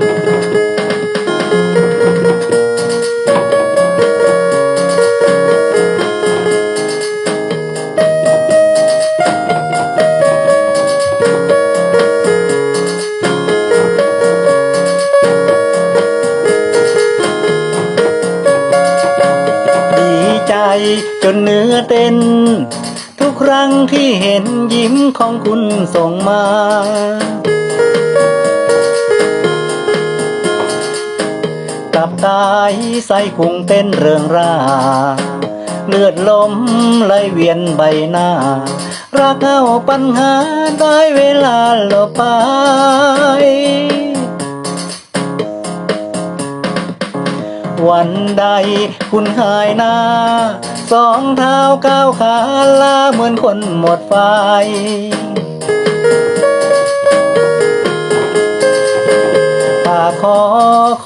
ดีใจจนเนื้อเต้น ทุกครั้งที่เห็นยิ้มของคุณส่งมา ตับตายไส้คุงเต้นเริงราเลือดลมไหลเวียนใบหน้า รักเอาปัญหาได้เวลาหลบไปวันใดคุณหายหน้า สองเท้าก้าวขาลาเหมือนคนหมดไฟ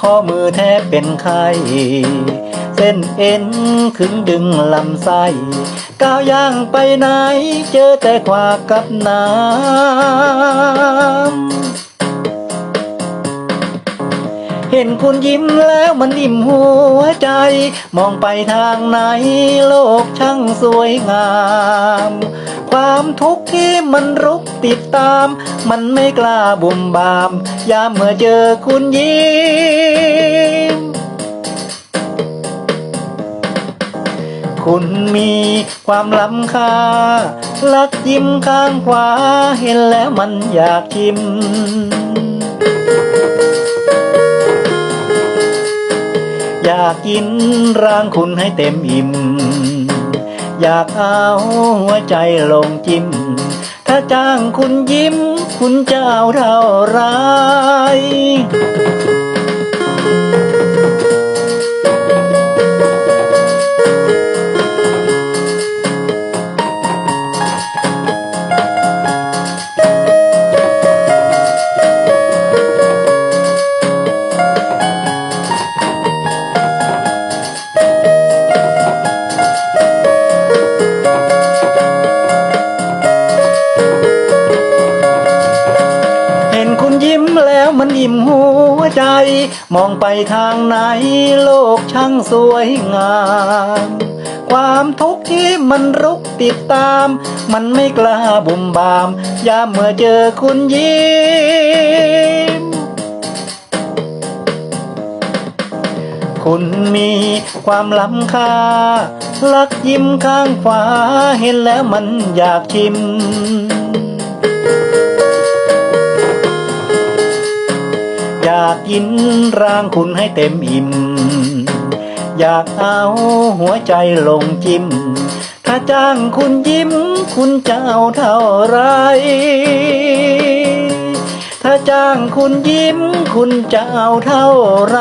ข้อมือแทบเป็นไข้เส้นเอ็นขึงดึงลำไส้ก้าวย่างไปไหน เจอแต่ขวากกับน้ำ เห็นคุณยิ้มแล้วมันอิ่มหัวใจ มองไปทางไหนโลกช่างสวยงาม ความทุกข์ที่มันรุกติดตาม มันไม่กล้าบุ่มบาม ยามเมื่อเจอคุณยิ้ม คุณมีความล้ำค่า ลักยิ้มข้างขวา เห็นแล้วมันอยากชิม อยากกินร่างคุณให้เต็มอิ่ม อยากเอาหัวใจลงจิ้ม ถ้าจ้างคุณยิ้ม คุณจะเอาเท่าไร แล้วมันอิ่มหัวใจ มองไปทางไหนโลกช่างสวยงาม ความทุกข์ที่มันรุกติดตาม มันไม่กล้าบุ่มบาม ยามเมื่อเจอคุณยิ้มคุณมีความล้ำค่า ลักยิ้มข้างขวาเห็นแล้วมันอยากชิมากกินร่างคุณให้เต็มอิ่ม อยากเอาหัวใจลงจิ้ม ถ้าจ้างคุณยิ้ม คุณจะเอาเท่าไร ถ้าจ้างคุณยิ้ม คุณจะเอาเท่าไร